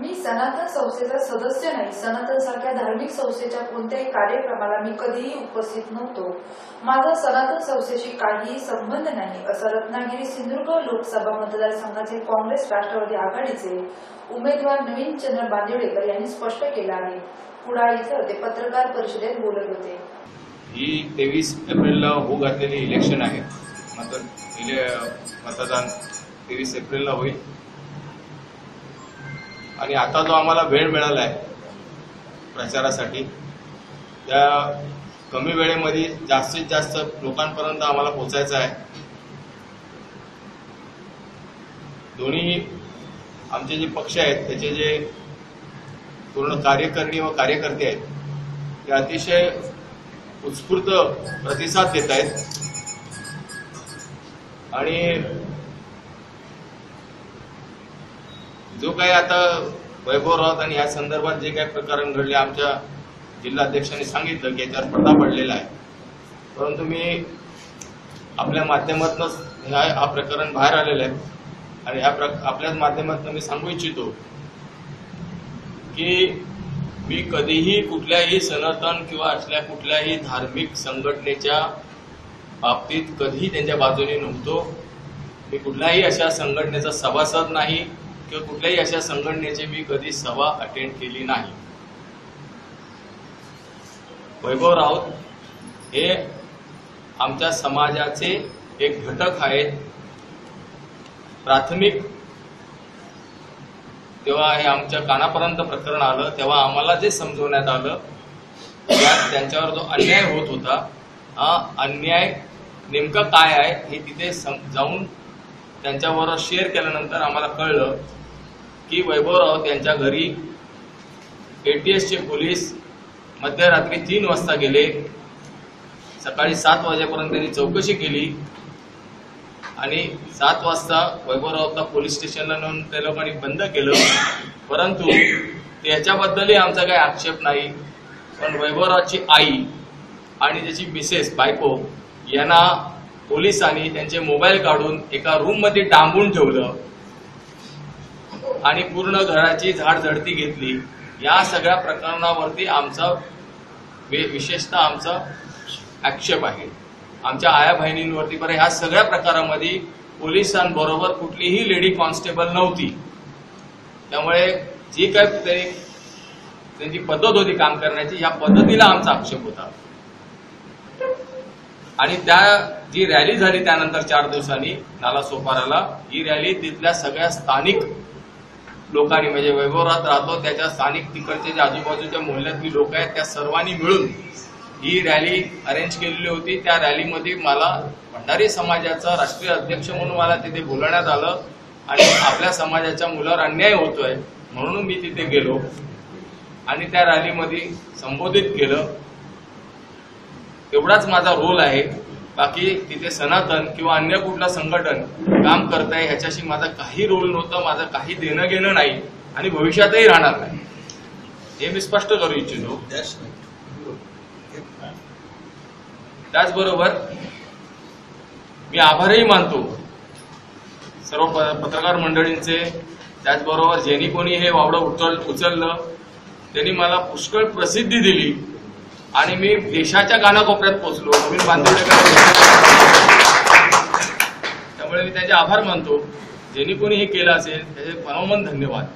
मी सनातन संस्थेचा सदस्य नाही. सनातन सारख्या धार्मिक संस्थेच्या कोणत्याही कार्यक्रमाला मी कधीही उपस्थित नव्हतो. माझा सनातन संस्थेशी काहीही संबंध नाही असं रत्नागिरी सिंधुदुर्ग लोकसभा मतदारसंघाचे काँग्रेस राष्ट्रवादी आघाडीचे उमेदवार नवीन चंद्र बांदिवडेकर यांनी स्पष्ट केलं आहे. कुडाळ इथं ते पत्रकार परिषदेत बोलत होते. ही तेवीस एप्रिलला होऊ घातलेली इलेक्शन आहे. मतदान तेवीस एप्रिलला होईल. आणि आता जो आम्हाला वेळ मिळाला आहे प्रचारासाठी त्या कमी वेळेमध्ये जास्तीत जास्त लोकांपर्यंत आम्हाला पोचायचं आहे. दोन्ही आमचे जे पक्ष आहेत त्याचे जे पूर्ण कार्यकर्णी व कार्यकर्ते आहेत ते अतिशय उत्स्फूर्त प्रतिसाद देत आहेत. आणि जो काही आता वैभव राऊत आणि या संदर्भात जे काही प्रकरण घडले आमच्या जिल्हाध्यक्षांनी सांगितलं की याच्यावर पडदा पडलेला आहे. परंतु मी आपल्या माध्यमातूनच ह्या हा प्रकरण बाहेर आलेलं आहे. आणि ह्या प्र आपल्याच माध्यमातून मी सांगू इच्छितो की मी कधीही कुठल्याही सनातन किंवा असल्या कुठल्याही धार्मिक संघटनेच्या बाबतीत कधीही त्यांच्या बाजूने नव्हतो. मी कुठल्याही अशा संघटनेचा सभासद नाही. किंवा कुठल्याही अशा संघटनेची मी कधी सभा अटेंड केली नाही. वैभव राऊत हे आमच्या समाजाचे एक घटक आहेत. प्राथमिक तेव्हा हे आमच्या कानापर्यंत प्रकरण आलं तेव्हा आम्हाला जे समजवण्यात आलं त्यात त्यांच्यावर जो अन्याय होत होता हा अन्याय नेमकं काय आहे हे तिथे सम- जाऊन त्यांच्याबरोबर शेअर केल्यानंतर आम्हाला कळलं. की वैभवराव त्यांच्या घरी एटीएसचे पोलीस मध्यरात्री तीन वाजता गेले. सकाळी सात वाजेपर्यंत त्यांनी चौकशी केली. आणि सात वाजता वैभवरावचा पोलीस स्टेशनला नेऊन त्या लोकांनी बंद केलं. परंतु याच्याबद्दलही आमचा काही आक्षेप नाही. पण वैभवरावची आई आणि त्याची मिसेस बायको यांना पोलिसांनी त्यांचे मोबाईल काढून एका रूममध्ये डांबून ठेवलं. आणि पूर्ण घराची झाडझडती घेतली. या सगळ्या प्रकरणावरती आमचा विशेषतः आमचा आक्षेप आहे. आमच्या आया बहिणींवरती बरं ह्या सगळ्या प्रकारामध्ये पोलिसांबरोबर कुठलीही लेडी कॉन्स्टेबल नव्हती. त्यामुळे जी काय त्यांची पद्धत होती काम करण्याची या पद्धतीला आमचा आक्षेप होता. आणि त्या जी रॅली झाली त्यानंतर चार दिवसांनी नाला सोपाराला ही रॅली तिथल्या सगळ्या स्थानिक लोकांनी म्हणजे वैभवरात राहतो त्याच्या स्थानिक तिकडचे जे आजूबाजूच्या मोहल्ल्यातली लोक आहेत त्या सर्वांनी मिळून ही रॅली अरेंज केलेली होती. त्या रॅलीमध्ये मला भंडारी समाजाचा राष्ट्रीय अध्यक्ष म्हणून मला तिथे बोलवण्यात आलं आणि आपल्या समाजाच्या मुलावर अन्याय होतोय म्हणून मी तिथे गेलो आणि त्या रॅलीमध्ये संबोधित केलं. एवढाच माझा रोल आहे. बाकी तिथे सनातन किंवा अन्य कुठलं संघटन काम करत आहे ह्याच्याशी माझा काही रोल नव्हतं माझं काही देणं घेणं नाही आणि भविष्यातही राहणार नाही. हे मी स्पष्ट करू इच्छितो. त्याचबरोबर मी आभारही मानतो सर्व प- पत्रकार मंडळींचे. त्याचबरोबर ज्यांनी कोणी हे वावडं उचल उचललं त्यांनी मला पुष्कळ प्रसिद्धी दिली. आणि मी देशाच्या कानाकोपऱ्यात पोहोचलो नवीन बांधवडेकर त्यामुळे मी त्यांचे आभार मानतो. ज्यांनी कोणी हे केलं असेल त्याचे मनोमन धन्यवाद.